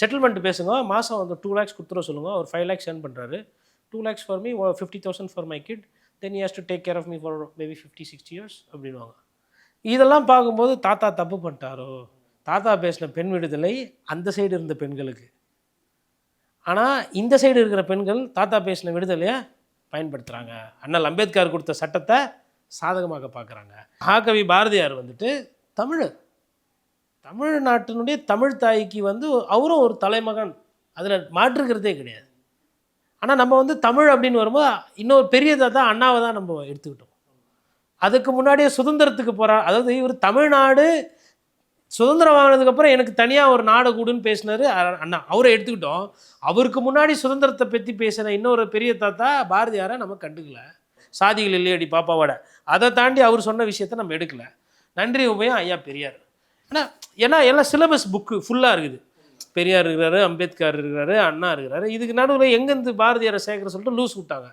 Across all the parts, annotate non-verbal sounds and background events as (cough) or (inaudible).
Settlement பேசுங்க. மாதம் வந்து டூ லேக்ஸ் கொடுத்துட சொல்லுங்கள் ஒரு ஃபைவ் லேக்ஸ் ஏர்ன் பண்ணுறாரு two lakhs for me fifty thousand for my kid then has to take care of me for maybe fifty sixty years அப்படின்வாங்க இதெல்லாம் பார்க்கும்போது தாத்தா தப்பு பண்ணிட்டாரோ? தாத்தா பேசின பெண் விடுதலை அந்த சைடு இருந்த பெண்களுக்கு. ஆனால் இந்த சைடு இருக்கிற பெண்கள் தாத்தா பேசின விடுதலையை பயன்படுத்துகிறாங்க அண்ணல் அம்பேத்கர் கொடுத்த சட்டத்தை சாதகமாக பார்க்குறாங்க. மகாகவி பாரதியார் வந்துட்டு தமிழர். தமிழ்நாட்டினுடைய தமிழ் தாய்க்கு வந்து அவரும் ஒரு தலைமகன். அதில் மாற்றுக்கிறதே கிடையாது. ஆனால் நம்ம வந்து தமிழ் அப்படின்னு வரும்போது இன்னொரு பெரியதாக தான் அண்ணாவை தான் நம்ம எடுத்துக்கிட்டோம். அதுக்கு முன்னாடியே சுதந்திரத்துக்கு போகிறா அதாவது இவர் தமிழ்நாடு சுதந்திரம் வாங்கினதுக்கப்புறம் எனக்கு தனியாக ஒரு நாடு கூடுன்னு பேசினார் அண்ணா. அவரை எடுத்துக்கிட்டோம். அவருக்கு முன்னாடி சுதந்திரத்தை பற்றி பேசின இன்னொரு பெரிய தாத்தா பாரதியாரை நம்ம கண்டுக்கல. சாதிகள் இல்லையடி பாப்பாவோட. அதை தாண்டி அவர் சொன்ன விஷயத்தை நம்ம எடுக்கல. நன்றி உபயம் ஐயா பெரியார். ஆனால் ஏன்னா எல்லாம் சிலபஸ் புக்கு ஃபுல்லாக இருக்குது. பெரியார் இருக்கிறாரு அம்பேத்கர் இருக்கிறாரு அண்ணா இருக்கிறாரு. இதுக்கு நடுவில் எங்கேருந்து பாரதியாரை சேர்க்குற சொல்லிட்டு லூஸ் விட்டாங்க.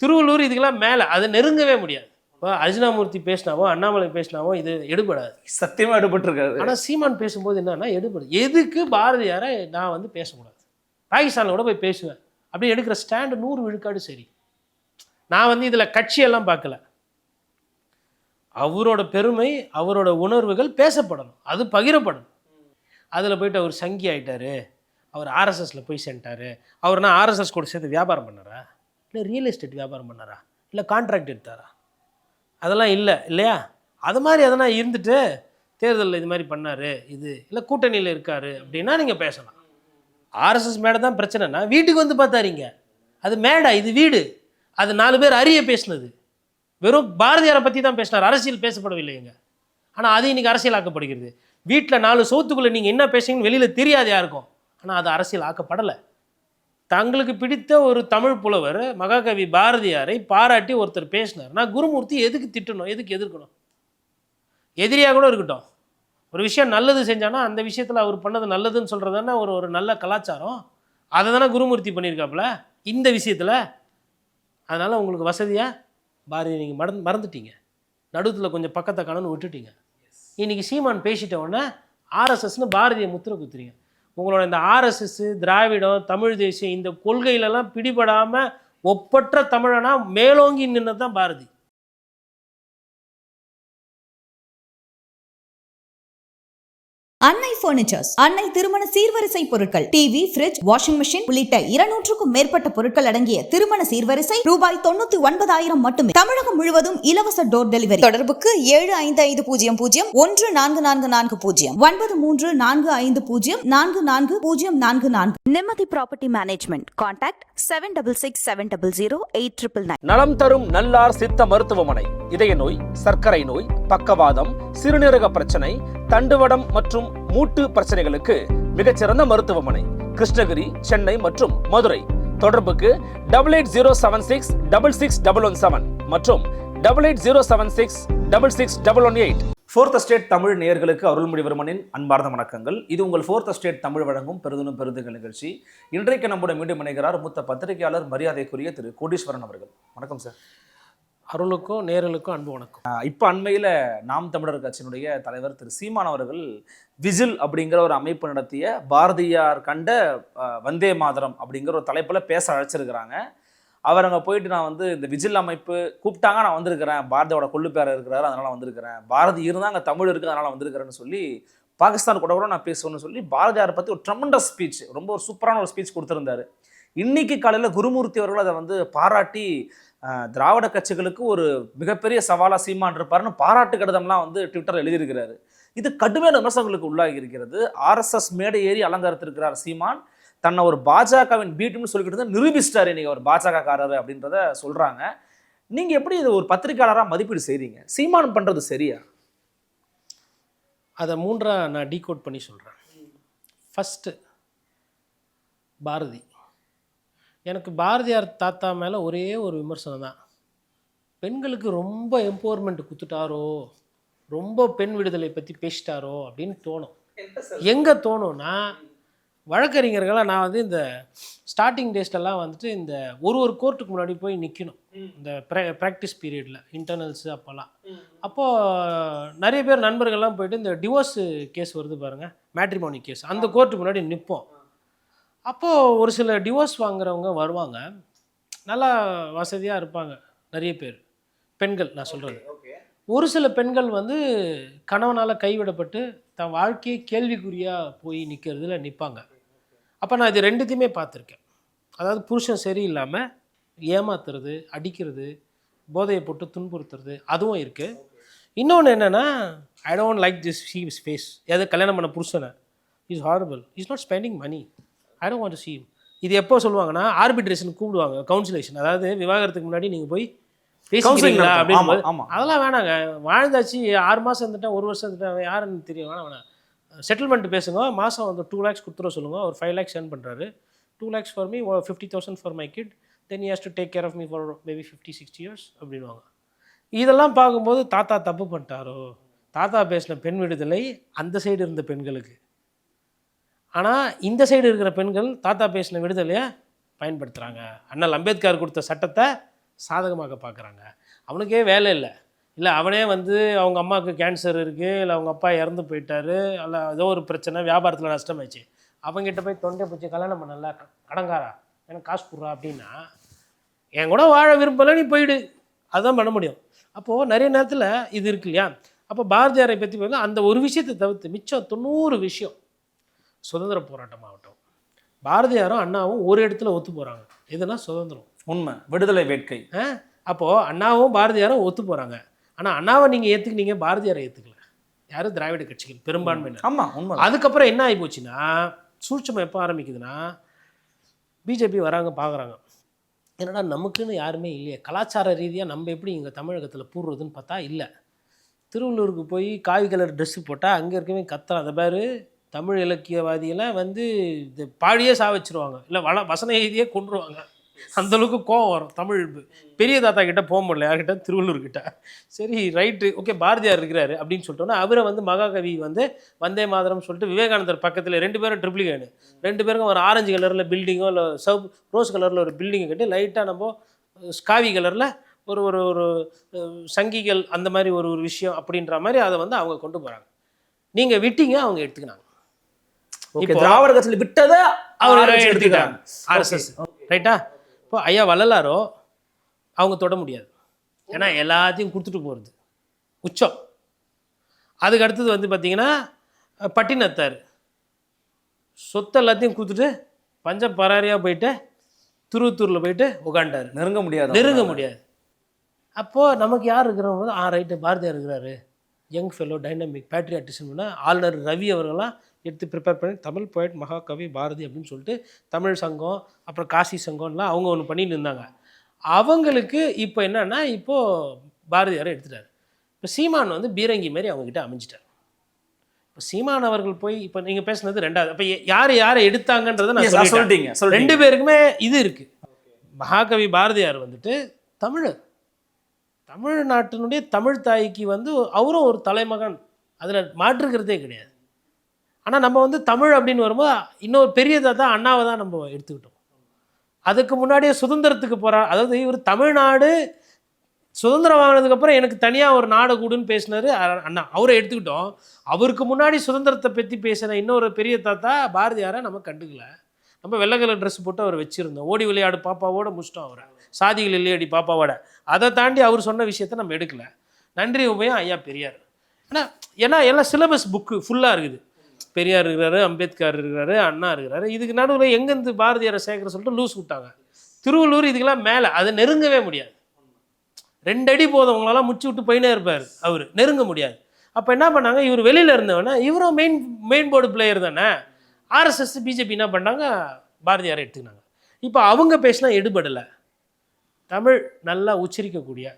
திருவள்ளூர் இதுக்கெல்லாம் மேலே அதை நெருங்கவே முடியாது. இப்போ அர்ஜுனாமூர்த்தி பேசினாவோ அண்ணாமலை பேசினாவோ இது எடுபடாது. சத்தியமா எடுபட்டிருக்காரு ஆனால் சீமான் பேசும்போது என்னன்னா எடுபடும் எதுக்கு பாரதியாரை நான் வந்து பேசக்கூடாது? பாகிஸ்தானில் கூட போய் பேசுவேன். அப்படி எடுக்கிற ஸ்டாண்டு நூறு விழுக்காடு சரி. நான் வந்து இதில் கட்சியெல்லாம் பார்க்கல. அவரோட பெருமை அவரோட உணர்வுகள் பேசப்படணும். அது பகிரப்படணும். அதில் போயிட்டு அவர் சங்கி ஆகிட்டார் அவர் ஆர்எஸ்எஸில் போய் சேர்ந்துட்டாரு. அவர்னா ஆர்எஸ்எஸ் கூட சேர்த்து வியாபாரம் பண்ணாரா? இல்லை ரியல் எஸ்டேட் வியாபாரம் பண்ணாரா? இல்லை கான்ட்ராக்ட் எடுத்தாரா? அதெல்லாம் இல்லை இல்லையா? அது மாதிரி எதனா இருந்துட்டு தேர்தலில் இது மாதிரி பண்ணார் இது இல்லை கூட்டணியில் இருக்கார் அப்படின்னா நீங்கள் பேசலாம். ஆர்எஸ்எஸ் மேடை தான் பிரச்சனைனா வீட்டுக்கு வந்து பார்த்தாரிங்க அது மேடை இது வீடு. அது நாலு பேர் அறிய பேசினது. வெறும் பாரதியாரை பற்றி தான் பேசினார். அரசியல் பேசப்படவில்லைங்க. ஆனால் அது இன்னைக்கு அரசியல் ஆக்கப்படுகிறது வீட்டில் நாலு சோத்துக்குள்ளே நீங்கள் என்ன பேசுறீங்கன்னு வெளியில் தெரியாது யாருக்கும். ஆனால் அது அரசியல் ஆக்கப்படலை தங்களுக்கு பிடித்த ஒரு தமிழ் புலவர் மகாகவி பாரதியாரை பாராட்டி ஒருத்தர் பேசினார். நான் குருமூர்த்தி எதுக்கு திட்டணும்? எதுக்கு எதிர்க்கணும்? எதிரியாக கூட இருக்கட்டும். ஒரு விஷயம் நல்லது செஞ்சானா அந்த விஷயத்தில் அவர் பண்ணது நல்லதுன்னு சொல்கிறது தானே ஒரு ஒரு நல்ல கலாச்சாரம். அதை தானே குருமூர்த்தி பண்ணியிருக்காப்புல? இந்த விஷயத்தில். அதனால் உங்களுக்கு வசதியாக பாரதி நீங்கள் மறந்து மறந்துட்டீங்க. நடுவில் கொஞ்சம் பக்கத்தை கணன்னு விட்டுட்டீங்க. இன்னைக்கு சீமான் பேசிட்ட உடனே ஆர்எஸ்எஸ்னு பாரதிய முத்திரை குத்துறீங்க. உங்களோட இந்த ஆர்எஸ்எஸ் திராவிடம் தமிழ் தேசியம் இந்த கொள்கையிலலாம் பிடிபடாமல் ஒப்பற்ற தமிழனா மேலோங்கி நின்னது தான் பாரதி. அன்னை பர்னிச்சர்ஸ் அன்னை திருமண சீர்வரிசை பொருட்கள். டிவி ஃபிரிட்ஜ் வாஷிங் மெஷின் உள்ளிட்ட இருநூற்றுக்கும் மேற்பட்ட பொருட்கள் அடங்கிய திருமண சீர்வரிசை ரூபாய் தொண்ணூத்தி ஒன்பதாயிரம் மட்டுமே. தமிழகம் முழுவதும் இலவச டோர் டெலிவரி தொடர்புக்கு ஏழு ஐந்து ஐந்து பூஜ்ஜியம் பூஜ்ஜியம் ஒன்று நான்கு நான்கு நான்கு பூஜ்ஜியம். ஒன்பது மூன்று நான்கு ஐந்து பூஜ்ஜியம் நான்கு நான்கு பூஜ்ஜியம் நான்கு நான்கு. Nimati Property Management. Contact 766700 நலம் தரும் நல்லார் சித்த மருத்துவமனை. இதய நோய் சர்க்கரை நோய் பக்கவாதம் சிறுநீரக பிரச்சனை தண்டுவடம் மற்றும் மூட்டு பிரச்சனைகளுக்கு மிகச்சிறந்த மருத்துவமனை கிருஷ்ணகிரி சென்னை மற்றும் மதுரை. தொடர்புக்கு double eight zero seven six double six double one seven மற்றும் double eight zero seven six double six double one eight fourth state Tamil நேயர்களுக்கு அருள்மொழிவர்மனின் அன்பார்ந்த வணக்கங்கள். இது உங்கள் ஃபோர்த் ஸ்டேட் தமிழ் வழங்கும் பெருதுனும் பெருந்துகள் நிகழ்ச்சி. இன்றைக்கு நம்முடைய மீண்டும் இணைகிறார் மூத்த பத்திரிகையாளர் மரியாதைக்குரிய திரு கோடீஸ்வரன் அவர்கள். வணக்கம் சார் அருளுக்கும் நேரலுக்கும் அன்பு வணக்கம். இப்போ அண்மையில் நாம் தமிழர் கட்சியினுடைய தலைவர் திரு சீமான் அவர்கள் விஜில் அப்படிங்கிற ஒரு அமைப்பு நடத்திய பாரதியார் கண்ட வந்தே மாதரம் அப்படிங்கிற ஒரு தலைப்பில் பேச அழைச்சிருக்கிறாங்க. அவர் அங்கே போயிட்டு நான் வந்து இந்த விஜில் அமைப்பு கூப்பிட்டாங்க நான் வந்திருக்கிறேன். பாரதியோட கொள்ளு பேர் இருக்கிறாரு அதனால் வந்திருக்கிறேன். பாரதி இருந்தால் அங்கே தமிழ் இருக்குது அதனால் வந்திருக்கிறேன்னு சொல்லி பாகிஸ்தான் கூட கூட நான் பேசுவேன்னு சொல்லி பாரதியாரை பற்றி ஒரு ட்ரமண்டஸ் ஸ்பீச் ரொம்ப ஒரு சூப்பரான ஒரு ஸ்பீச் கொடுத்துருந்தாரு. இன்னைக்கு காலையில் குருமூர்த்தி அவர்கள் அதை வந்து பாராட்டி திராவிட கட்சிகளுக்கு ஒரு மிகப்பெரிய சவாலாக சீமான் இருப்பாருன்னு பாராட்டு கடிதம்லாம் வந்து ட்விட்டர் எழுதியிருக்கிறாரு. இது கடுமையான விமர்சனங்களுக்கு உள்ளாகி இருக்கிறது. ஆர்எஸ்எஸ் மேடை ஏறி அலங்கரித்திருக்கிறார் சீமான். தன்னை ஒரு பாஜகவின் பீட்டுன்னு சொல்லிக்கிட்டு இருந்தா நிரூபிச்சிட்டாரு. இன்னைக்கு ஒரு பாஜக அப்படின்றத சொல்கிறாங்க நீங்கள் எப்படி இது ஒரு பத்திரிகையாளராக மதிப்பீடு செய்கிறீங்க சீமான் பண்ணுறது சரியா? அதை மூன்றாக நான் டீகோட் பண்ணி சொல்கிறேன் ஃபஸ்ட்டு பாரதி. எனக்கு பாரதியார் தாத்தா மேலே ஒரே ஒரு விமர்சனம் தான். பெண்களுக்கு ரொம்ப எம்பவர்மெண்ட் குத்துட்டாரோ ரொம்ப பெண் விடுதலை பற்றி பேசிட்டாரோ அப்படின்னு தோணும். எங்கே தோணும்னா வழக்கறிஞர்களாக நான் வந்து இந்த ஸ்டார்டிங் டேஸ்லலாம் வந்துட்டு இந்த ஒரு ஒரு கோர்ட்டுக்கு முன்னாடி போய் நிற்கணும் இந்த ப்ராக்டிஸ் பீரியடில் இன்டர்னல்ஸு அப்போல்லாம் அப்போது நிறைய பேர் நண்பர்கள்லாம் போயிட்டு இந்த டிவோர்ஸ் கேஸ் வருது பாருங்கள் மேட்ரிமோனி கேஸ் அந்த கோர்ட்டுக்கு முன்னாடி நிற்போம் அப்போது ஒரு சில டிவோர்ஸ் வாங்குறவங்க வருவாங்க. நல்லா வசதியாக இருப்பாங்க நிறைய பேர். பெண்கள் நான் சொல்கிறது ஒரு சில பெண்கள் வந்து கணவனால் கைவிடப்பட்டு தன் வாழ்க்கையை கேள்விக்குறியாக போய் நிற்கிறதுல நிற்பாங்க அப்போ நான் இது ரெண்டுத்தையுமே பார்த்துருக்கேன். அதாவது புருஷன் சரியில்லாமல் ஏமாத்துறது அடிக்கிறது போதையை போட்டு துன்புறுத்துறது அதுவும் இருக்குது இன்னொன்று என்னென்னா I don't like this she face எதை கல்யாணம் பண்ண புருஷனை? Is horrible is not spending money I don't want to him இது எப்போ சொல்லுவாங்கன்னா ஆர்பிட்ரேஷன் கூப்பிடுவாங்க கவுன்சிலேஷன் அதாவது விவாகரத்துக்கு முன்னாடி நீங்கள் போய் பேசிக்கிறீங்களா நடத்தணும். அப்படின்னு. அதெல்லாம் வேணாங்க. வாழ்ந்தாச்சு ஆறு மாதம் இருந்துட்டேன் ஒரு வருஷம் இருந்துட்டேன் அவன் யாருன்னு தெரியும் வேணாம் வேணாம். செட்டில்மெண்ட் பேசுங்க. மாதம் வந்து டூ லேக்ஸ் கொடுத்துட சொல்லுங்க. ஒரு ஃபைவ் லேக்ஸ் சென்ட் பண்ணுறாரு two lakhs for me fifty thousand for my kid then has to take care of me for maybe fifty sixty years அப்படின்வாங்க இதெல்லாம் பார்க்கும்போது தாத்தா தப்பு பண்ணிட்டாரோ? தாத்தா பேசின பெண் விடுதலை அந்த சைடு இருந்த பெண்களுக்கு. ஆனால் இந்த சைடு இருக்கிற பெண்கள் தாத்தா பேசின விடுதலையை பயன்படுத்துகிறாங்க அண்ணல் அம்பேத்கர் கொடுத்த சட்டத்தை சாதகமாக்க பார்க்குறாங்க. அவனுக்கே வேலை இல்லை. இல்லை அவனே வந்து அவங்க அம்மாவுக்கு கேன்சர் இருக்குது இல்லை அவங்க அப்பா இறந்து போயிட்டாரு இல்லை ஏதோ ஒரு பிரச்சனை வியாபாரத்தில் நஷ்டமாயிடுச்சு. அவங்ககிட்ட போய் தொண்டை பிடிச்சி கல்யாணம் பண்ணல. கடங்காரா? எனக்கு காசு கொடுறா அப்படின்னா என் கூட வாழ விரும்பலை நீ போயிடு. அதுதான் பண்ண முடியும். அப்போது நிறைய நேரத்தில் இது இருக்கு இல்லையா? அப்போ பாரதியாரை பற்றி அந்த ஒரு விஷயத்தை தவிர்த்து மிச்சம் தொண்ணூறு விஷயம் சுதந்திர போராட்டமாகட்டும். பாரதியாரும் அண்ணாவும் ஒரு இடத்துல ஒத்து போகிறாங்க எதுனா சுதந்திரம். உண்மை. விடுதலை வேட்கை. அப்போது அண்ணாவும் பாரதியாரும் ஒத்து போகிறாங்க ஆனால் அண்ணாவை நீங்கள் ஏற்றுக்கினீங்க பாரதியாரை ஏற்றுக்கல யாரும் திராவிட கட்சிகள் பெரும்பான்மையினர். ஆமா உண்மை. அதுக்கப்புறம் என்ன ஆகி போச்சுன்னா சூட்சம் எப்போ ஆரம்பிக்குதுன்னா பிஜேபி வராங்க பார்க்குறாங்க என்னடா நமக்குன்னு யாருமே இல்லையே. கலாச்சார ரீதியாக நம்ம எப்படி இங்கே தமிழகத்தில் பூர்றதுன்னு பார்த்தா இல்லை. திருவள்ளூருக்கு போய் காவி கலர் ட்ரெஸ்ஸு போட்டால் அங்கே இருக்கவே கத்துறான். அந்த பேர் தமிழ் இலக்கியவாதியெல்லாம் வந்து இது பாடியே சாவச்சிருவாங்க. இல்லை வள வசன எழுதியே கொண்டுருவாங்க அந்தளவுக்கு கோவம் வரும் தமிழ் பெரிய தாத்தா கிட்ட போக முடியல யார்கிட்ட? திருவள்ளூர்கிட்ட சரி ரைட்டு ஓகே பாரதியார் இருக்கிறாரு அப்படின்னு சொல்லிட்டோன்னா அவரை வந்து மகாகவி வந்து வந்தே மாதரம் சொல்லிட்டு விவேகானந்தர் பக்கத்தில் ரெண்டு பேரும் ட்ரிப்ளிகேனு. ரெண்டு பேருக்கும் ஒரு ஆரஞ்சு கலரில் பில்டிங்கோ இல்லை சவ் ரோஸ் கலரில் ஒரு பில்டிங்கை கட்டி லைட்டாக நம்ம ஸ்காவி கலரில் ஒரு ஒரு ஒரு சங்கிகள் அந்த மாதிரி ஒரு ஒரு விஷயம் அப்படின்ற மாதிரி அதை வந்து அவங்க கொண்டு போகிறாங்க நீங்கள் விட்டீங்க அவங்க எடுத்துக்கினாங்க. ஓகே இப்போ- திராவிட கட்சியில் விட்டதை அவர் எடுத்துக்கிட்டாங்க. ஆர்எஸ்எஸ் ரைட்டா? இப்போ ஐயா வள்ளலாரோ அவங்க தொட முடியாது. ஏன்னா எல்லாத்தையும் கொடுத்துட்டு போகிறது உச்சம். அதுக்கு அடுத்தது வந்து பார்த்தீங்கன்னா பட்டினத்தார். சொத்து எல்லாத்தையும் கொடுத்துட்டு பஞ்ச பராரியாக போயிட்டு திருவத்தூரில் போயிட்டு உட்காண்டாரு நெருங்க முடியாது நெருங்க முடியாது. அப்போது நமக்கு யார் இருக்கிறவங்க? ஆ ரைட்டு பாரதியார் இருக்கிறாரு. யங் ஃபெல்லோ டைனமிக் பேட்ரியாட்டிசம்னா ஆளுநர் ரவி அவர்கள்லாம் எடுத்து ப்ரிப்பேர் பண்ணி தமிழ் போய்ட் மகாகவி பாரதி அப்படின்னு சொல்லிட்டு தமிழ் சங்கம் அப்புறம் காசி சங்கம்லாம் அவங்க ஒன்று பண்ணிட்டு இருந்தாங்க. அவங்களுக்கு இப்போ என்னன்னா இப்போது பாரதியாரை எடுத்துட்டாரு. இப்போ சீமான் வந்து பீரங்கி மாதிரி அவங்ககிட்ட அமைஞ்சிட்டார். இப்போ சீமான் அவர்கள் போய் இப்போ நீங்கள் பேசுனது ரெண்டாவது அப்போ யார் யாரை எடுத்தாங்கன்றதை நான். சொல்லிட்டீங்க. ரெண்டு பேருக்குமே இது இருக்கு. மகாகவி பாரதியார் வந்துட்டு தமிழர். தமிழ்நாட்டினுடைய தமிழ் தாய்க்கு வந்து அவரும் ஒரு தலைமகன். அதில் மாற்றுக்கிறதே கிடையாது. ஆனால் நம்ம வந்து தமிழ் அப்படின்னு வரும்போது இன்னொரு பெரியதாக தான் அண்ணாவை தான் நம்ம எடுத்துக்கிட்டோம். அதுக்கு முன்னாடியே சுதந்திரத்துக்கு போகிறா அதாவது இவர் தமிழ்நாடு சுதந்திரம் வாங்கினதுக்கப்புறம் எனக்கு தனியாக ஒரு நாடு கூடுன்னு பேசினார் அண்ணா. அவரை எடுத்துக்கிட்டோம். அவருக்கு முன்னாடி சுதந்திரத்தை பற்றி பேசின இன்னொரு பெரிய தாத்தா பாரதியாரை நம்ம கண்டுக்கல. நம்ம வெள்ளை கலர் ட்ரெஸ் போட்டு அவர் வச்சுருந்தோம். ஓடி விளையாடு பாப்பாவோட முடிச்சிட்டோம் அவரை. சாதிகள் இல்லையடி பாப்பாவோட. அதை தாண்டி அவர் சொன்ன விஷயத்த நம்ம எடுக்கல. நன்றி உபயம் ஐயா பெரியார். ஏன்னா ஏன்னா எல்லாம் சிலபஸ் புக்கு ஃபுல்லாக இருக்குது. பெரியார் இருக்கிறாரு அம்பேத்கர் இருக்கிறாரு அண்ணா இருக்கிறாரு. இதுக்கு நடுவில் எங்கேருந்து பாரதியாரை சேர்க்குற சொல்லிட்டு லூஸ் விட்டாங்க. திருவள்ளூர் இதுக்கெல்லாம் மேலே. அதை நெருங்கவே முடியாது. ரெண்டு அடி போதும் முச்சு விட்டு போயினே இருப்பார் அவர். நெருங்க முடியாது. அப்போ என்ன பண்ணாங்க? இவர் வெளியில் இருந்தவொடனே இவரும் மெயின் மெயின் போர்டு பிளேயர் தானே? ஆர்எஸ்எஸ் பிஜேபி என்ன பண்ணாங்க? பாரதியாரை எடுத்துக்கினாங்க. இப்போ அவங்க பேசினா எடுபடலை. தமிழ் நல்லா உச்சரிக்கக்கூடிய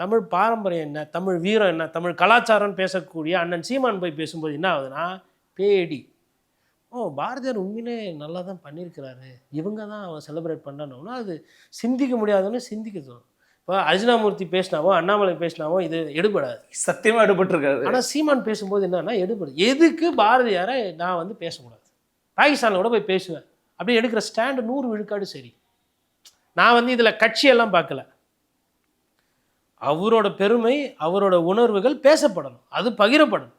தமிழ் பாரம்பரியம் என்ன தமிழ் வீரம் என்ன தமிழ் கலாச்சாரம்னு பேசக்கூடிய அண்ணன் சீமான் போய் பேசும்போது என்ன ஆகுதுன்னா பேடி. ஓ பாரதியார் உண்மையிலே நல்லா தான் பண்ணியிருக்கிறாரு. இவங்க தான் அவன் செலிப்ரேட் பண்ணணும்னா அது சிந்திக்க முடியாதுன்னு சிந்திக்க தோணும் இப்போ அர்ஜுனாமூர்த்தி பேசினாவோ அண்ணாமலை பேசினாவோ இது எடுபடாது. சத்தியமா எடுபட்டிருக்காரு. ஆனால் சீமான் பேசும்போது என்னன்னா எடுபடும் எதுக்கு பாரதியாரை நான் வந்து பேசக்கூடாது? பாகிஸ்தானில் கூட போய் பேசுவேன். அப்படி எடுக்கிற ஸ்டாண்டு நூறு விழுக்காடு சரி. நான் வந்து இதில் கட்சியெல்லாம் பார்க்கல. அவரோட பெருமை அவரோட உணர்வுகள் பேசப்படணும். அது பகிரப்படணும்.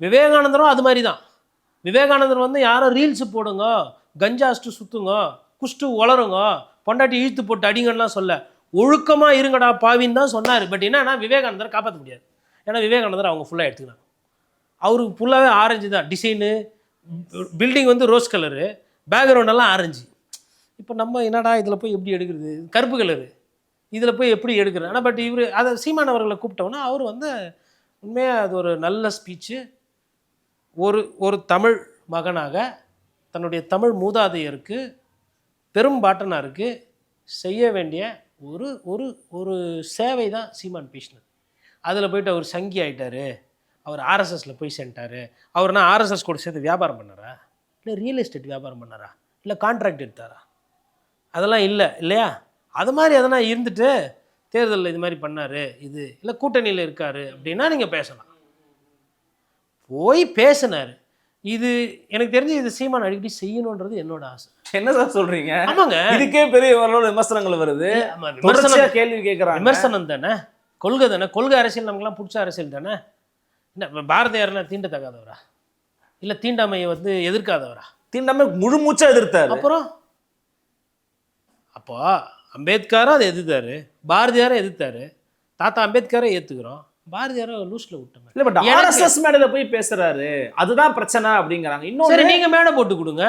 விவேகானந்தரும் அது மாதிரி தான் விவேகானந்தர் வந்து யாரும் ரீல்ஸ் போடுங்க கஞ்சாஸ்ட்டு சுற்றுங்க குஷ்டு வளருங்க பொண்டாட்டி இழுத்து போட்டு அடிங்கலாம் சொல்ல. ஒழுக்கமாக இருங்கடா பாவின்னு தான் சொன்னார். பட் என்னன்னா விவேகானந்தரை காப்பாற்ற முடியாது. ஏன்னா விவேகானந்தர் அவங்க ஃபுல்லாக எடுத்துக்கிறாங்க அவருக்கு ஃபுல்லாகவே ஆரஞ்சு தான். டிசைனு பில்டிங் வந்து ரோஸ் கலரு பேக்ரவுண்டெல்லாம் ஆரஞ்சு இப்போ நம்ம என்னடா இதில் போய் எப்படி எடுக்கிறது? கருப்பு கலரு இதில் போய் எப்படி எடுக்கிறது? ஆனால் பட் இவர் அதை சீமான் அவர்களை கூப்பிட்டோன்னா அவர் வந்து உண்மையாக அது ஒரு நல்ல ஸ்பீச்சு ஒரு ஒரு தமிழ் மகனாக தன்னுடைய தமிழ் மூதாதையருக்கு பெரும் பாட்டனாருக்கு செய்ய வேண்டிய ஒரு ஒரு ஒரு சேவை தான் சீமான் பேசினது. அதில் போயிட்டு அவர் சங்கி ஆயிட்டார். அவர் ஆர்எஸ்எஸில் போய் சேர்ந்துட்டாரு. அவர்னா ஆர்எஸ்எஸ் கூட சேர்த்து வியாபாரம் பண்ணாரா? இல்லை ரியல் எஸ்டேட் வியாபாரம் பண்ணாரா? இல்லை கான்ட்ராக்ட் எடுத்தாரா? அதெல்லாம் இல்லை இல்லையா? அது மாதிரி எதனா இருந்துட்டு தேர்தலில் இது மாதிரி பண்ணாரு இது இல்லை கூட்டணியில் இருக்காரு அப்படின்னா நீங்கள் பேசலாம். போய் பேசினார். இது எனக்கு தெரிஞ்சு இது சீமான் அடிக்கடி செய்யணுன்றது என்னோட ஆசை. என்ன சார் சொல்றீங்க? ஆமாங்க. இதுக்கே பெரிய வரலாறு விமர்சனங்கள் வருது. விமர்சனம் கேள்வி கேட்கறாங்க விமர்சனம் தானே? கொள்கை தானே? கொள்கை அரசியல் நமக்குலாம் பிடிச்ச அரசியல் தானே? என்ன இப்ப பாரதியார்லாம் தீண்டத்தகாதவரா? இல்லை தீண்டாமையை வந்து எதிர்க்காதவரா? தீண்டாம முழு மூச்சா எதிர்த்தாரு. அப்புறம்? அப்போ அம்பேத்கரும் அதை எதிர்த்தாரு பாரதியாரை எதிர்த்தாரு தாத்தா அம்பேத்கரை ஏற்றுக்கிறோம் பாரதியாரை லூஸில் விட்டோங்க இல்ல பட் ஆர்எஸ்எஸ் மேடையில போய் பேசுறாரு அதுதான் பிரச்சனை அப்படிங்கிறாங்க. சரி இன்னொரு நீங்கள் மேடை போட்டு கொடுங்க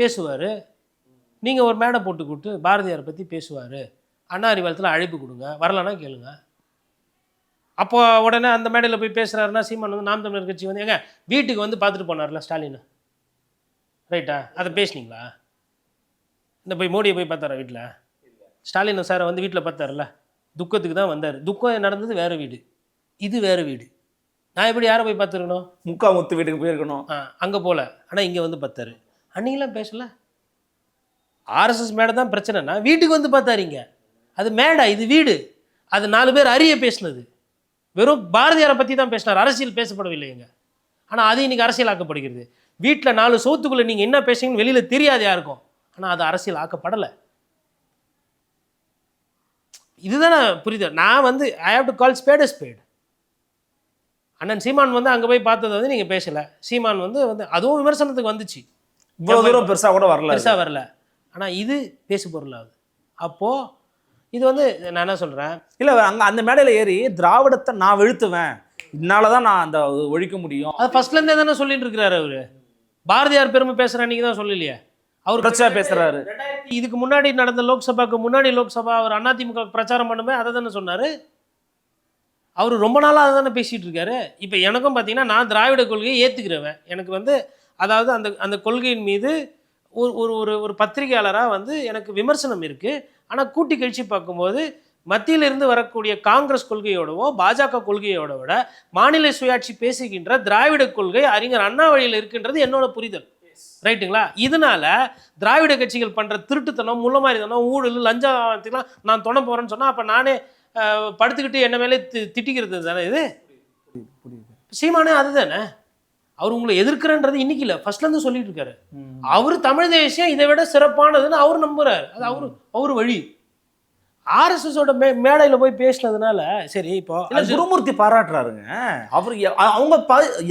பேசுவார். நீங்கள் ஒரு மேடை போட்டு கொடுத்து பாரதியாரை பற்றி பேசுவார். அண்ணா அறிவாலயத்தில் அழைப்பு கொடுங்க வரலன்னா கேளுங்க. அப்போ உடனே அந்த மேடையில் போய் பேசுகிறாருன்னா சீமான் வந்து நாம் தமிழர் கட்சி வந்து ஏங்க வீட்டுக்கு வந்து பார்த்துட்டு போனார்ல ஸ்டாலின்? ரைட்டா? அதை பேசுனீங்களா? இந்த போய் மோடியை போய் பார்த்தாரா வீட்டில் ஸ்டாலின் சாரை வந்து வீட்டில் பார்த்தாருல? துக்கத்துக்கு தான் வந்தார். துக்கம் நடந்தது வேறு வீடு. இது வேறு வீடு. நான் எப்படி யாரை போய் பார்த்துருக்கணும்? முக்கா முத்து வீட்டுக்கு போயிருக்கணும். ஆ அங்கே போகல ஆனால் இங்கே வந்து பார்த்தாரு. அன்னைக்கெல்லாம் பேசல. ஆர்எஸ்எஸ் மேடை தான் பிரச்சனைனா வீட்டுக்கு வந்து பார்த்தாருங்க அது மேடை இது வீடு. அது நாலு பேர் அறிய பேசினது. வெறும் பாரதியாரை பற்றி தான் பேசினார். அரசியல் பேசப்படவில்லைங்க. ஆனால் அது இன்னைக்கு அரசியல் ஆக்கப்படுகிறது வீட்டில் நாலு சோத்துக்குள்ளே நீங்கள் என்ன பேசுறீங்கன்னு வெளியில் தெரியாது யாருக்கும். ஆனால் அது அரசியல் ஆக்கப்படலை இதுதானே புரியுது. நான் வந்து I have to call spade spade அண்ணன் சீமான் வந்து அங்கே போய் பார்த்தது வந்து நீங்கள் பேசலை. சீமான் வந்து வந்து அதுவும் விமர்சனத்துக்கு வந்துச்சு. இவ்வளவு தூரம் பெருசா கூட வரல. பெருசாக வரல. ஆனால் இது பேசு பொருளாகுது அப்போது இது வந்து நான் என்ன சொல்கிறேன் இல்ல அங்க அந்த மேடையில ஏறி திராவிடத்தை நான் வெளுத்துவேன். இதனாலதான் நான் அந்த ஒழிக்க முடியும். அது ஃபர்ஸ்ட்லேருந்தே தானே சொல்லிட்டு இருக்கிறாரு அவர். பாரதியார் பெருமை பேசுகிற அன்றைக்கி தான் சொல்லலையே. அவர் தொடர்ச்சியா பேசுறாரு. இதுக்கு முன்னாடி நடந்த லோக்சபாக்கு முன்னாடி லோக்சபா அவர் அதிமுக பிரச்சாரம் பண்ணுமே அதை தானே சொன்னார். அவர் ரொம்ப நாளாக அதை தானே பேசிகிட்டு இருக்காரு. இப்போ எனக்கும் பார்த்தீங்கன்னா நான் திராவிட கொள்கையை ஏற்றுக்கிறவன் எனக்கு வந்து அதாவது அந்த அந்த கொள்கையின் மீது ஒரு ஒரு ஒரு ஒரு பத்திரிகையாளராக வந்து எனக்கு விமர்சனம் இருக்குது ஆனால் கூட்டி கழிச்சு பார்க்கும்போது மத்தியிலிருந்து வரக்கூடிய காங்கிரஸ் கொள்கையோடவோ பாஜக கொள்கையோட விட மாநில சுயாட்சி பேசுகின்ற திராவிட கொள்கை அறிஞர் அண்ணா வழியில் இருக்கின்றது என்னோட புரிதல். ரைட்டுங்களா? இதனால திராவிட கட்சிகள் பண்ற திருட்டுத்தனம் முள்ளமாரித்தனம் ஊழல் லஞ்சத்துக்கெல்லாம் நான் தொண போறேன்னு சொன்னா அப்ப நானே படுத்துக்கிட்டு என்ன மேலே தி- திட்டிக்கிறது தானே இது? சீமானே அதுதானே? அவர் உங்களை எதிர்க்கிறன்றது இன்னைக்கு இல்லை. ஃபர்ஸ்ட்ல இருந்து சொல்லிட்டு இருக்காரு. அவர் தமிழ் தேசியம் இதை விட சிறப்பானதுன்னு அவர் நம்புறாரு. அது அவரு அவர் வழி. ஆர்எஸ்எஸோட மே மேடையில போய் பேசினதுனால சரி இப்போ குருமூர்த்தி பாராட்டுறாருங்க. அவர் அவங்க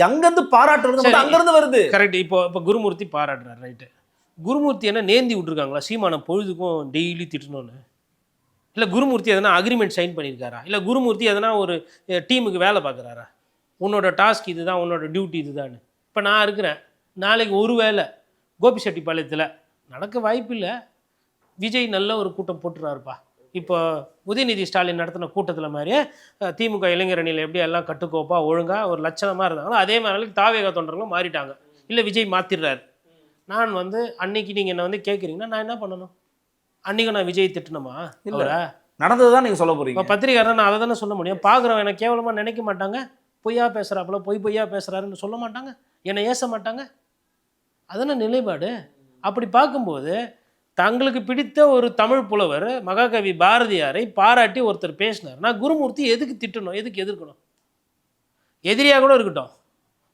எங்கிருந்து பாராட்டுறது சரி. அங்க இருந்து வருது. கரெக்ட் இப்போ இப்போ குருமூர்த்தி பாராட்டுறாரு ரைட்டு குருமூர்த்தி என்ன நேந்தி விட்டுருக்காங்களா? சீமானம் பொழுதுக்கும் டெய்லி திட்டணும்னு. இல்லை குருமூர்த்தி எதனா அக்ரிமெண்ட் சைன் பண்ணியிருக்காரா இல்லை குருமூர்த்தி எதனா ஒரு டீமுக்கு வேலை பார்க்குறாரா? உன்னோட டாஸ்க் இதுதான் உன்னோட டியூட்டி இதுதான்னு. இப்போ நான் இருக்கிறேன். நாளைக்கு ஒரு வேளை கோபிச்செட்டிப்பாளையத்தில் நடக்க வாய்ப்பு இல்லை. விஜய் நல்ல ஒரு கூட்டம் போட்டுறாருப்பா. இப்போ உதயநிதி ஸ்டாலின் நடத்தின கூட்டத்தில் மாதிரியே திமுக இளைஞர் அணியில் எப்படி எல்லாம் கட்டுக்கோப்பாக ஒழுங்காக ஒரு லட்சணமாக இருந்தாங்களோ அதே மாதிரி தாவேக தொண்டர்களும் மாறிட்டாங்க. இல்லை விஜய் மாற்றிடுறாரு நான் வந்து அன்னைக்கு நீங்கள் என்ன வந்து கேட்குறீங்கன்னா நான் என்ன பண்ணணும்? அன்னைக்கு நான் விஜய் திட்டணுமா? அவரை? நடந்ததுதான் நீங்க சொல்ல இப்போ போறீங்க பத்திரிக்காரன் நான் அதை தானே சொல்ல முடியும். பார்க்குறவன் எனக்கு கேவலமாக நினைக்க மாட்டாங்க? பொய்யா பேசுகிறாப்புல பொய் பொய்யா பேசுகிறாருன்னு சொல்ல மாட்டாங்க என்னை ஏச மாட்டாங்க. அதான நிலைப்பாடு? அப்படி பார்க்கும்போது தங்களுக்கு பிடித்த ஒரு தமிழ் புலவர் மகாகவி பாரதியாரை பாராட்டி ஒருத்தர் பேசினார். நான் குருமூர்த்தி எதுக்கு திட்டணும் எதுக்கு எதிர்க்கணும்? எதிரியாக கூட இருக்கட்டும்.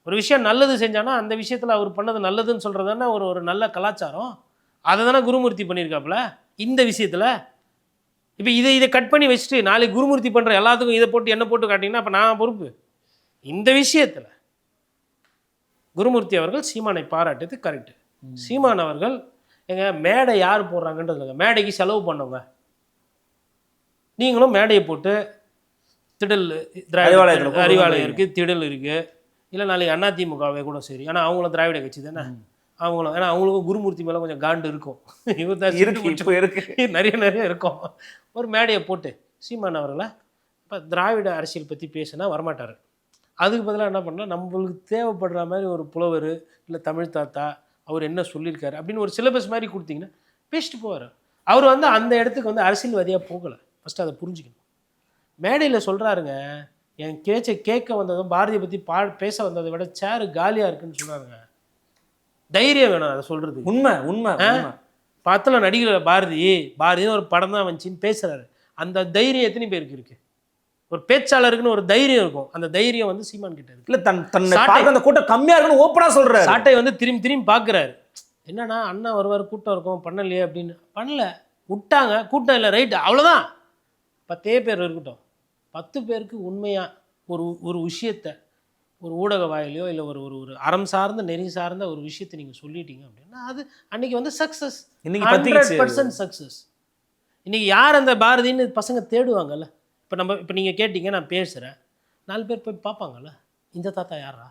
ஒரு விஷயம் நல்லது செஞ்சானா அந்த விஷயத்தில் அவர் பண்ணது நல்லதுன்னு சொல்கிறது தானே ஒரு ஒரு நல்ல கலாச்சாரம். அதை தானே குருமூர்த்தி பண்ணியிருக்காப்புல? இந்த விஷயத்தில். இப்போ இதை இதை கட் பண்ணி வச்சுட்டு நாளைக்கு குருமூர்த்தி பண்ணுற எல்லாத்துக்கும் இதை போட்டு என்ன போட்டு காட்டிங்கன்னா அப்போ நான் பொறுப்பு. இந்த விஷயத்தில் குருமூர்த்தி அவர்கள் சீமானை பாராட்டியது கரெக்டு சீமான் அவர்கள் ஏங்க மேடை யார் போடுறாங்கன்றது மேடைக்கு செலவு பண்ணவங்க. நீங்களும் மேடையை போட்டு திடல் அறிவாலயம். இருக்குது திடல் இருக்குது இல்லை நாளைக்கு அதிமுகவே கூட சரி. ஏன்னா அவங்களும் திராவிட கட்சி தானே. அவங்களும் ஏன்னா அவங்களுக்கும் குருமூர்த்தி மேலே கொஞ்சம் காண்டு இருக்கும். (laughs) இவர் தான் இருக்கு (laughs) நிறைய நிறைய இருக்கும். ஒரு மேடையை போட்டு சீமான் அவர்களை இப்போ திராவிட அரசியல் பற்றி பேசினா வரமாட்டார். அதுக்கு பதிலாக என்ன பண்ணலாம் நம்மளுக்கு தேவைப்படுற மாதிரி ஒரு புலவர் இல்லை தமிழ் தாத்தா அவர் என்ன சொல்லியிருக்காரு அப்படின்னு ஒரு சிலபஸ் மாதிரி கொடுத்தீங்கன்னா பேசிட்டு போவார். அவர் வந்து அந்த இடத்துக்கு வந்து அரசியல்வாதியாக போகலை. ஃபஸ்ட்டு அதை புரிஞ்சுக்கணும். மேடையில் சொல்கிறாருங்க என் கேச்சை கேட்க வந்ததும் பாரதியை பற்றி பா பேச வந்ததை விட சேரு காலியாக இருக்குன்னு சொல்கிறாருங்க தைரியம் வேணும் அதை சொல்கிறதுக்கு உண்மை உண்மை பத்தில் நடிகர் பாரதி பாரதின்னு ஒரு படம் தான் வந்துச்சின்னு பேசுறாரு. அந்த தைரியம் எத்தனை பேருக்கு இருக்கு. ஒரு பேச்சாளருக்குன்னு ஒரு தைரியம் இருக்கும். அந்த தைரியம் வந்து சீமான் கிட்ட இருக்கு. இல்ல தன் தன்னை. பார்க்க அந்த கூட்டம் கம்மியா இருக்குன்னு ஓப்பனா சொல்றாரு. சாட்டை வந்து திரும்பி திரும்பி பார்க்குறாரு என்னன்னா அண்ணா வருவார் கூட்டம் இருக்கும் பண்ணலையே அப்படின்னு. பண்ணல. விட்டாங்க. கூட்டம் இல்லை ரைட்டு அவ்வளோதான் பத்தே பேர் இருக்கட்டும். பத்து பேருக்கு உண்மையாக ஒரு ஒரு விஷயத்த ஒரு ஊடக வாயிலையோ இல்லை ஒரு ஒரு ஒரு அறம் சார்ந்த நெறி சார்ந்த ஒரு விஷயத்தை நீங்கள் சொல்லிட்டீங்க அப்படின்னா அது அன்னைக்கு வந்து சக்ஸஸ் இன்னைக்கு ஹண்ட்ரட் பர்சன்ட் சக்ஸஸ் இன்னைக்கு யார் அந்த பாரதின்னு பசங்க தேடுவாங்கல்ல. இப்போ நம்ம இப்போ நீங்கள் கேட்டிங்க நான் பேசுகிறேன் நாலு பேர் போய் பார்ப்பாங்கல்ல? இந்த தாத்தா யாரா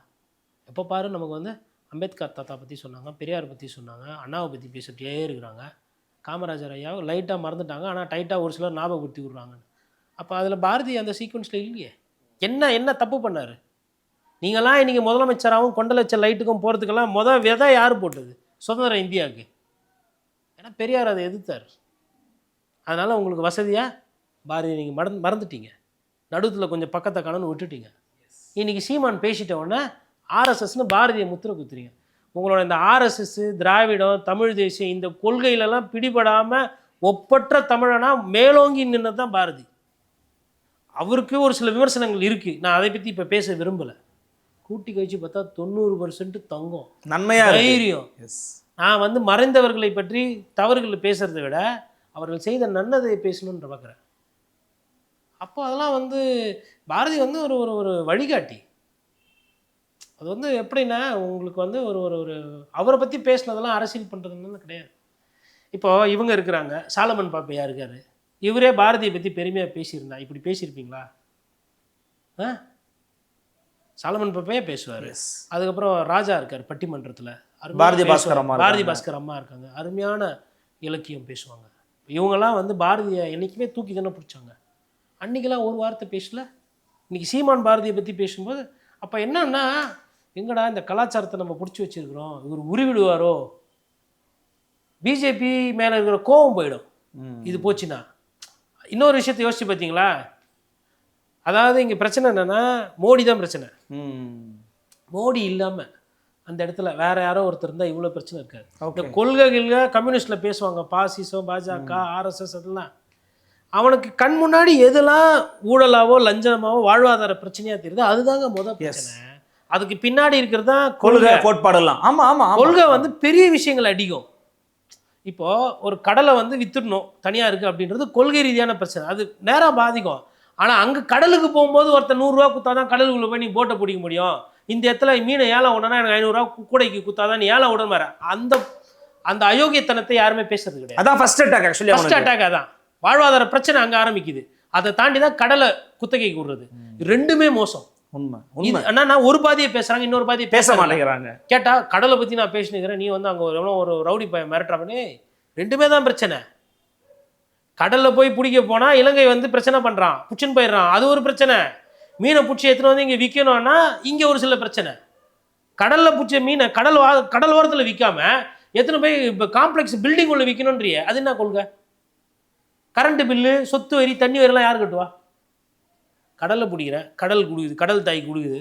எப்போ பாரு நமக்கு வந்து அம்பேத்கர் தாத்தா பற்றி சொன்னாங்க பெரியார் பற்றி சொன்னாங்க அண்ணாவை பற்றி பேசிட்டே இருக்கிறாங்க. காமராஜர் ஐயாவை லைட்டாக மறந்துட்டாங்க ஆனால் டைட்டாக ஒரு சிலர் ஞாபகப்படுத்தி விட்றாங்க அப்போ அதில் பாரதி அந்த சீக்வன்ஸில் இல்லையே? என்ன என்ன தப்பு பண்ணார்? நீங்களாம் இன்றைக்கி முதலமைச்சராகவும் கொண்டலட்ச லைட்டுக்கும் போகிறதுக்கெல்லாம் மொதல் விதை யார் போட்டது? சுதந்திர இந்தியாவுக்கு. ஏன்னா பெரியார் அதை எதிர்த்தார். அதனால் உங்களுக்கு வசதியாக பாரதி நீங்கள் மறந்து மறந்துட்டீங்க. நடுவில் கொஞ்சம் பக்கத்தை காணன்னு விட்டுட்டீங்க. இன்னைக்கு சீமான் பேசிட்ட உடனே ஆர்எஸ்எஸ்னு பாரதியை முத்திர குத்துறீங்க. உங்களோட இந்த ஆர்எஸ்எஸ் திராவிடம் தமிழ் தேசியம் இந்த கொள்கையிலலாம் பிடிபடாமல் ஒப்பற்ற தமிழனா மேலோங்கி நின்னது தான் பாரதி. அவருக்கு ஒரு சில விமர்சனங்கள் இருக்குது நான் அதை பற்றி இப்போ பேச விரும்பலை. கூட்டி கழிச்சு பார்த்தா தொண்ணூறு பர்சன்ட் தங்கம். நன்மையா இருக்கு. தைரியம். எஸ் நான் வந்து மறைந்தவர்களை பற்றி தவறுகளை பேசுறதை விட அவர்கள் செய்த நன்னதை பேசணுன்ற பார்க்குறேன் அப்போ அதெல்லாம் வந்து பாரதி வந்து ஒரு ஒரு ஒரு வழிகாட்டி. அது வந்து எப்படின்னா உங்களுக்கு வந்து ஒரு ஒரு ஒரு அவரை பற்றி பேசினதெல்லாம் அரசியல் பண்ணுறதுன்னு கிடையாது. இப்போ இவங்க இருக்கிறாங்க சாலமன் பாப்பையா இருக்காரு? இவரே பாரதியை பற்றி பெருமையாக பேசியிருந்தா இப்படி பேசியிருப்பீங்களா? ஆ? சாலமன் பாப்பையா பேசுவார். அதுக்கப்புறம் ராஜா இருக்கார் பட்டிமன்றத்தில். பாரதி பாஸ்கர். அம்மா பாரதி. பாஸ்கர் அம்மா இருக்காங்க. அருமையான இலக்கியம் பேசுவாங்க. இவங்கெல்லாம் வந்து பாரதியை என்னைக்குமே தூக்கி தானே பிடிச்சாங்க. அன்னைக்கெல்லாம் ஒரு வார்த்தை பேசல. இன்னைக்கு சீமான் பாரதியை பற்றி பேசும்போது அப்போ என்னன்னா எங்கடா இந்த கலாச்சாரத்தை நம்ம பிடிச்சி வச்சிருக்கிறோம்? இவர் உருவிடுவாரோ? பிஜேபி மேலே இருக்கிற கோபம் போயிடும். இது போச்சுன்னா. இன்னொரு விஷயத்தை யோசிச்சு பார்த்தீங்களா அதாவது இங்கே பிரச்சனை என்னன்னா மோடி தான் பிரச்சனை. மோடி இல்லாமல் அந்த இடத்துல வேற யாரோ ஒருத்தர் இருந்தால் இவ்வளோ பிரச்சனை இருக்காது. இந்த கொள்கைகள் கம்யூனிஸ்ட்ல பேசுவாங்க பாசிசம் பாஜக ஆர்எஸ்எஸ் அதெல்லாம். அவனுக்கு கண் முன்னாடி எதெல்லாம் ஊழலாவோ லஞ்சமாவோ வாழ்வாதார பிரச்சனையா தெரியுதோ அதுதாங்க முத பிரச்சனை. அதுக்கு பின்னாடி இருக்கிறது தான் கொள்கை. கோட்பாடெல்லாம். ஆமா ஆமா ஆமா. கொள்கை வந்து பெரிய விஷயங்கள் அடிக்கும். இப்போ ஒரு கடலை வந்து வித்துடணும் தனியா இருக்கு அப்படின்றது கொள்கை ரீதியான பிரச்சனை. அது நேரா பாதிக்கும். ஆனா அங்க கடலுக்கு போகும்போது ஒருத்தர் நூறுரூவா குத்தாதான் கடலுக்குள்ள போய் நீ போட்டை பிடிக்க முடியும். இந்த இடத்துல மீனை ஏலம் விடனா எனக்கு ஐநூறுரூவா கூடைக்கு குத்தாதான் நீ ஏலம் விட மாற அந்த அந்த அயோக்கியத்தனத்தை யாருமே பேசுறது கிடையாது. அதான் first attack actually first attack அதான். வாழ்வாதார பிரச்சனை அங்க ஆரம்பிக்குது. அதை தாண்டி தான் கடலை குத்தகைக்கு விடுறது ரெண்டுமே மோசம். உண்மை அண்ணா நான் ஒரு பாதியை பேசுறாங்க இன்னொரு பாதியை பேச மாட்டேங்கிறாங்க. கேட்டா கடலை பத்தி நான் பேசினுக்கிறேன் நீ வந்து அங்க ஒரு எவ்வளோ ஒரு ரவுடி பையன் மிரட்டுறா பண்ணி ரெண்டுமே தான் பிரச்சனை. கடல்ல போய் பிடிக்க போனா இலங்கை வந்து பிரச்சனை பண்றான் புடிச்சுன்னு போயிடுறான். அது ஒரு பிரச்சனை. மீனை பிடிச்சி எடுத்துன்னு வந்து இங்க விற்கணும்னா இங்க ஒரு சில பிரச்சனை. கடல்ல பிடிச்ச மீனை கடல் வா கடல் ஓரத்துல விற்காம எத்தனை போய் இப்போ காம்ப்ளெக்ஸ் பில்டிங் உள்ள விற்கணுன்றியே அது என்ன கொள்கை? கரண்ட் பில்லு சொத்து வரி தண்ணி வரியெல்லாம் யார் கட்டுவா? கடலில் பிடிக்கிறேன் கடல் குடுக்குது கடல் தாய் குடுக்குது.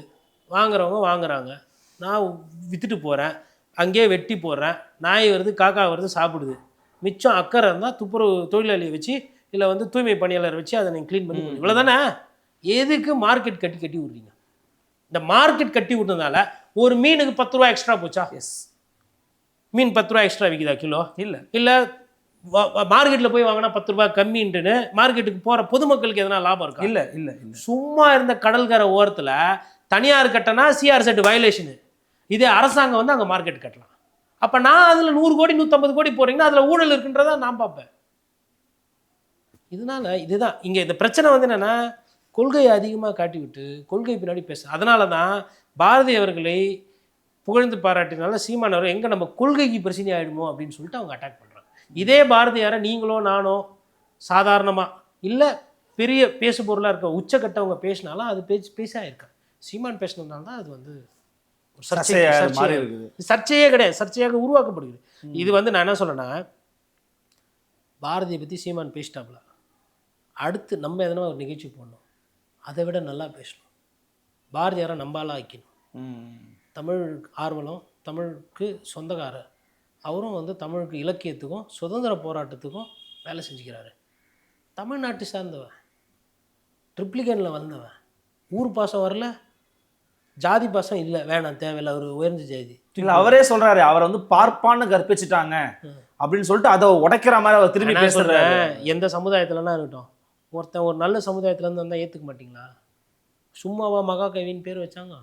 வாங்குறவங்க வாங்குறாங்க. நான் விற்றுட்டு போகிறேன் அங்கேயே வெட்டி போடுறேன் நாய் வருது காக்கா வருது சாப்பிடுது. மிச்சம் அக்கறை இருந்தால் துப்புரவு தொழிலாளியை வச்சு இல்லை வந்து தூய்மை பணியாளரை வச்சு அதை நீங்கள் க்ளீன் பண்ணி கொடுங்க. இவ்வளவுதானே? எதுக்கு மார்க்கெட் கட்டி கட்டி விட்றீங்க? இந்த மார்க்கெட் கட்டி விட்டதுனால ஒரு மீனுக்கு பத்து ரூபா எக்ஸ்ட்ரா போச்சா? எஸ் மீன் பத்து ரூபா எக்ஸ்ட்ரா விற்கிதா கிலோ? இல்ல. இல்லை மார்க்கெட்டில் போய் வாங்கினா பத்து ரூபா கம்மின்ட்டுன்னு மார்க்கெட்டுக்கு போகிற பொதுமக்களுக்கு எதனா லாபம் இருக்கா? இல்ல இல்ல சும்மா இருந்த கடல்கரை ஓரத்தில் தனியார் கட்டினா சிஆர் செட் வயலேஷனு இதே அரசாங்கம் வந்து அங்கே மார்க்கெட் கட்டலாம். அப்போ நான் அதில் நூறு கோடி நூற்றம்பது கோடி போகிறீங்கன்னா அதில் ஊழல் இருக்குன்றதை நான் பார்ப்பேன். இதனால இதுதான். இங்கே இந்த பிரச்சனை வந்து என்னென்னா கொள்கையை அதிகமாக காட்டி விட்டு கொள்கை பின்னாடி பேச அதனால தான் பாரதி அவர்களை புகழ்ந்து பாராட்டினால சீமான் அவர் எங்கே நம்ம கொள்கைக்கு பிரச்சனை ஆகிடுமோ அப்படின்னு சொல்லிட்டு அவங்க அட்டாக் பண்ணுறாங்க இதே பாரதியாரை நீங்களோ நானோ சாதாரணமாக இல்லை பெரிய பேசு பொருளாக இருக்க உச்சக்கட்டவங்க பேசினாலும் அது பேச்சு பேசாக இருக்காது சீமான் பேசினதுனால தான் அது வந்து சர்ச்சையா கிடையாது. சர்ச்சையாக உருவாக்கப்படுகிறது. இது வந்து நான் என்ன சொல்றேன்னா பாரதியை பற்றி சீமான் பேசிட்டாப்புல. அடுத்து நம்ம எதனா ஒரு நிகழ்ச்சி போடணும் அதை விட நல்லா பேசணும். பாரதியாரை நம்பாலாம் ஆக்கணும். தமிழ் ஆர்வலம் தமிழுக்கு சொந்தக்காரர். அவரும் வந்து தமிழுக்கு இலக்கியத்துக்கும் சுதந்திர போராட்டத்துக்கும் வேலை செஞ்சுக்கிறாரு. தமிழ்நாட்டு சார்ந்தவன் ட்ரிப்ளிகனில் வந்தவன் ஊர் பாசம் வரல ஜாதி பாசம் இல்லை வேணாம் தேவையில்லை அவர் உயர்ந்த ஜாதி. இல்ல அவரே சொல்றாரு அவரை வந்து பார்ப்பான்னு கற்பிச்சுட்டாங்க அப்படின்னு சொல்லிட்டு அதை உடைக்கிற மாதிரி அவர் திரும்பி சொல்றேன் எந்த சமுதாயத்துலனா இருக்கட்டும் ஒருத்தன் ஒரு நல்ல சமுதாயத்துல இருந்து வந்தால் ஏற்றுக்க மாட்டீங்களா? சும்மாவா மகாகவின்னு பேர் வச்சாங்க?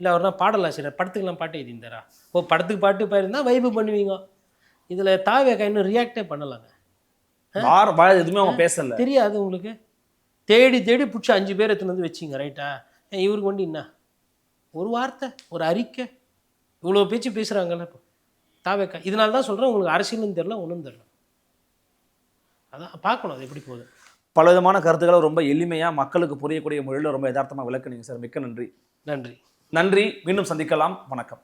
இல்லை அவர்னா பாடலாசிரியர். படத்துக்கெல்லாம் பாட்டு எழுதிந்தாரா ஓ படத்துக்கு பாட்டு போயிருந்தா வைப்பு பண்ணுவீங்க. இதில் தாவேக்கா இன்னும் ரியாக்டே பண்ணலாங்க. எதுவுமே அவங்க பேசல. தெரியாது உங்களுக்கு. தேடி தேடி பிடிச்சி அஞ்சு பேர் எடுத்துன்னு வந்து வச்சிங்க ரைட்டா இவருக்கு கொண்டு என்ன ஒரு வார்த்தை ஒரு அறிக்கை. இவ்வளோ பேச்சு பேசுகிறாங்கல்ல இப்போ. தாவேக்கா இதனால தான் சொல்கிறேன் உங்களுக்கு அரசியலும் தெரில ஒன்றும் தெரில அதான் பார்க்கணும் அது எப்படி போகுது. பல விதமான கருத்துக்களை ரொம்ப எளிமையா மக்களுக்கு புரியக்கூடிய மொழியில ரொம்ப யதார்த்தமா விளக்குனீங்க சார். மிக்க நன்றி. நன்றி. நன்றி மீண்டும் சந்திக்கலாம். வணக்கம்.